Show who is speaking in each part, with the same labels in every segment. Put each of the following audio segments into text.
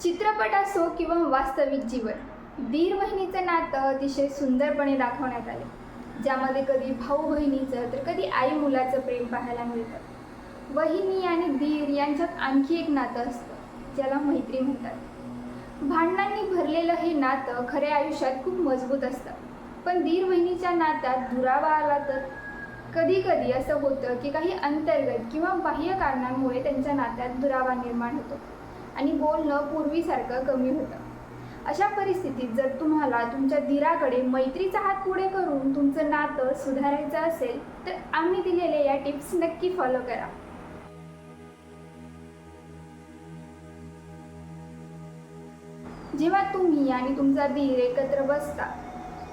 Speaker 1: चित्रपट असो किंवा वास्तविक जीवन दीर बहिणीचं नातं अतिशय सुंदरपणे दाखवण्यात आले. ज्यामध्ये कधी भाऊ बहिणीचं तर कधी आई मुलाचं प्रेम पाहायला मिळतं. वहिनी आणि दीर यांच्यात आणखी एक नातं असतं ज्याला मैत्री म्हणतात. भांडणांनी भरलेलं हे नातं खऱ्या आयुष्यात खूप मजबूत असतं. पण दीर बहिणीच्या नात्यात दुरावा आला तर? कधी कधी असं होतं की काही अंतर्गत किंवा बाह्य कारणांमुळे त्यांच्या नात्यात दुरावा निर्माण होतो. आणि बोलणं पूर्वीसारखं कमी होतं. अशा परिस्थितीत जर तुम्हाला तुमच्या धीराकडे मैत्रीचा हात पुढे करून तुमचं नातं सुधारायचं असेल तर आम्ही दिलेल्या या टिप्स नक्की फॉलो करा. जेव्हा तुम्ही आणि तुमचा धीर एकत्र बसता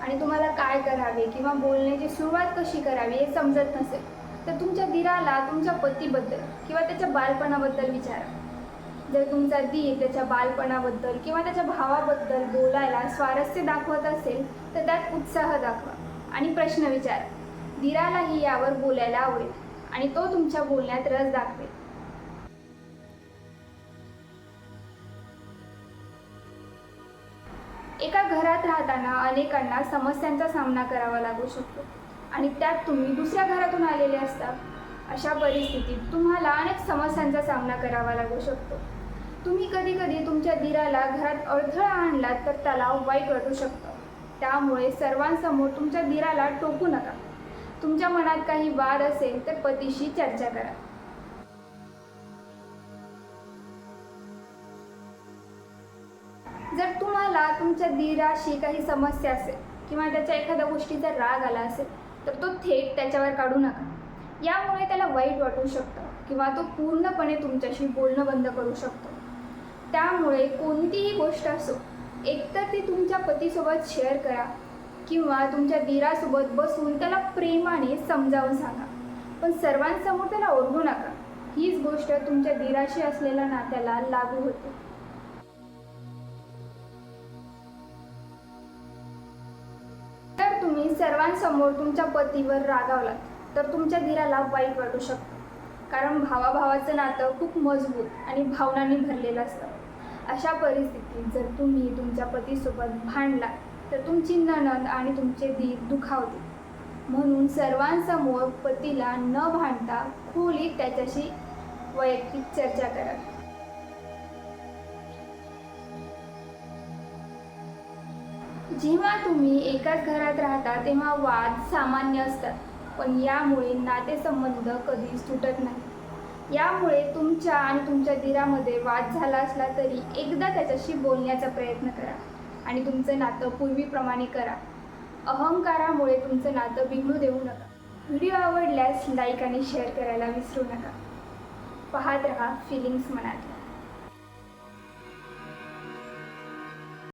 Speaker 1: आणि तुम्हाला काय करावे किंवा बोलण्याची सुरुवात कशी करावी हे समजत नसेल तर तुमच्या धीराला तुमच्या पतीबद्दल किंवा त्याच्या बालपणाबद्दल विचारा. जर तुमचा दीर त्याच्या बालपणाबद्दल किंवा त्याच्या भावाबद्दल बोलायला स्वारस्य दाखवत असेल तर त्यात उत्साह दाखवा. आणि प्रश्न विचारा. दिरालाही यावर बोलायला आवडेल आणि तो तुमच्या बोलण्यात रस दाखवेल. एका घरात राहताना अनेकांना समस्यांचा सामना करावा लागू शकतो आणि त्यात तुम्ही दुसऱ्या घरातून आलेले असता. अशा परिस्थितीत तुम्हाला अनेक समस्यांचा सामना करावा लागू शकतो. तुम्ही कधी कधी तुमच्या दिराला घरात अडथळा आणलात तर त्याला वाईट वाटू शकतं. त्यामुळे सर्वांसमोर तुमच्या दिराला टोकू नका. तुमच्या मनात काही वाद असेल तर पतीशी चर्चा करा. जर तुम्हाला तुमच्या दिराशी काही समस्या असेल किंवा त्याच्या एखाद्या गोष्टीचा राग आला असेल तर तो थेट त्याच्यावर काढू नका. यामुळे त्याला वाईट वाटू शकतं किंवा तो पूर्णपणे तुमच्याशी बोलणं बंद करू शकतो. त्यामुळे कोणतीही गोष्ट असो एकतर ती तुमच्या पतीसोबत शेअर करा किंवा तुमच्या धीरासोबत बसून त्याला प्रेमाने समजावून सांगा. पण सर्वांसमोर त्याला ओरडू नका. हीच गोष्ट तुमच्या धीराशी असलेल्या नात्याला लागू होते. तर तुम्ही सर्वांसमोर तुमच्या पतीवर रागावलात तर तुमच्या दिराला वाईट वाटू शकतं. कारण भावाभावाचं नातं खूप मजबूत आणि भावनांनी भरलेलं असतं. अशा परिस्थितीत जर तुम्ही तुमच्या पतीसोबत भांडला तर तुमची नणंद आणि तुमचे दीर दुखावते म्हणून सर्वांसमोर पतीला न भांडता खोलीत त्याच्याशी वैयक्तिक चर्चा करा. जेव्हा तुम्ही एकाच घरात राहता तेव्हा वाद सामान्य असतात पण यामुळे नातेसंबंध कधीच तुटत नाही यामुळे तुमच्या आणि तुमच्या दिरामध्ये वाद झाला असला तरी एकदा त्याच्याशी बोलण्याचा प्रयत्न करा आणि तुमचं नातं पूर्वीप्रमाणे करा. अहंकारामुळे तुमचं नातं बिघडू देऊ नका. व्हिडिओ आवडल्यास लाईक आणि शेअर करायला विसरू नका. पाहत रहा फिलिंग्स मनात.